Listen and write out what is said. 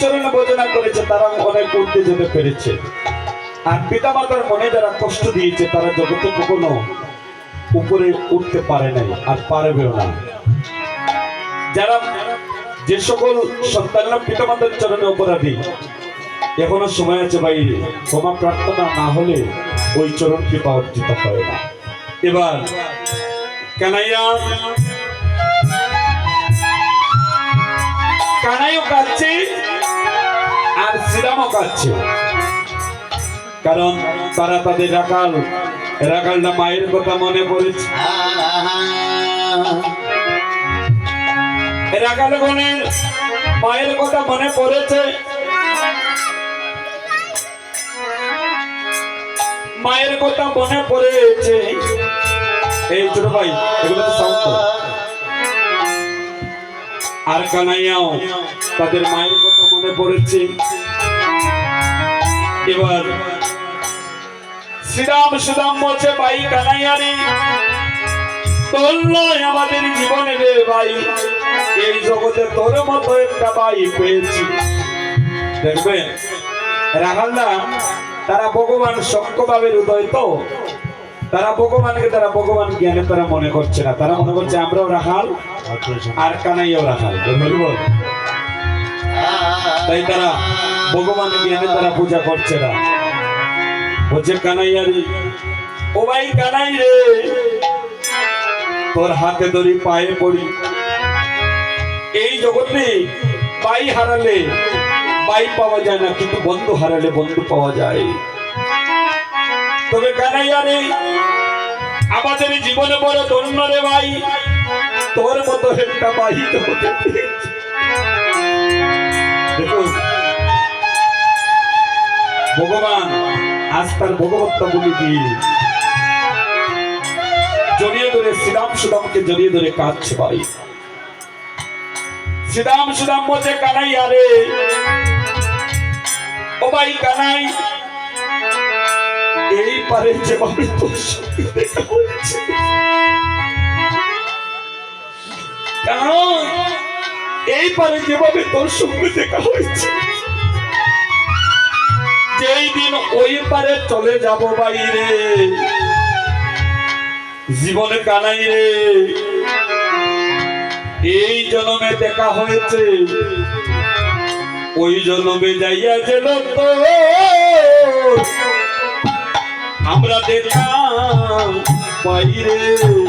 চরণে বোঝনা করেছে, তারা অনেক উঠতে যেতে পেরেছে। আর পিতা মাতার মনে যারা কষ্ট দিয়েছে, তারা জগতে কখনো উপরে উঠতে পারে নাই আর পারবেও না। যারা যে সকল সন্তানরা পিতা মাতার চরণে অপরাধী, এখনও সময় আছে বাইরে ক্ষমা প্রার্থনা না হলে ওই চরণ কৃপা অর্জিত হয় না। এবার, কানাইয়া কানাইও আর কাচ্ছে কারণ তারা তাদের রাখাল। রাখালটা মায়ের কথা মনে পড়েছে। রাখাল গণের মায়ের কথা মনে পড়েছে। মায়ের কথা মনে পড়েছে। এই ছোট ভাই, এগুলো তো আর কানাইয়াও তাদের মায়ের কথা মনে পড়েছে। এবার শ্রীরাম সুদাম বলছে ভাই কানাইয়ারি তোর নয় আমাদের জীবনে রে ভাই। এই জগতে তোর মতো একটা ভাই পেয়েছি। দেখবেন রাখালদা তারা ভগবান সত্যভাবের হৃদয় তো। তারা ভগবানকে তারা ভগবান জ্ঞানে তারা মনে করছে না। তারা মনে করছে আমরাও রাখাল আর কানাইয়াও রাখাল। বলব তাই তারা ভগবান জ্ঞানে তারা পূজা করছে না। বলছে কানাইয়া রে ও ভাই কানাই রে, তোর হাতে ধরি পায়ে পড়ি এই জগতে পাই হারালে, পাই পাওয়া যায় না, কিন্তু বন্ধু হারালে বন্ধু পাওয়া যায়। তবে কানাইয়া রে আমাদের জীবনে বড় ধন্য রে ভাই, তোর মতো একটা জগতে পেয়েছি। দেখুন ভগবান, আজ তার ভগবত্তা বলি দিয়ে জড়িয়ে ধরে শ্রীরাম সুদামকে জড়িয়ে ধরে কাঁদছে ভাই শ্রীরাম সুদাম বলছে, কানাই আরে, ও ভাই কানাই, এই পারে যেভাবে তোর সঙ্গে দেখা হয়েছে। কারণ এই পারে যেভাবে তোর সঙ্গে দেখা হয়েছে। দিন ওই পারে চলে যাব বাইরে। জীবনে কানাই রে। এই জন্মে দেখা হয়েছে। ওই জন্মে যাইয়া যেন তো। আমরা দেখলাম বাইরে।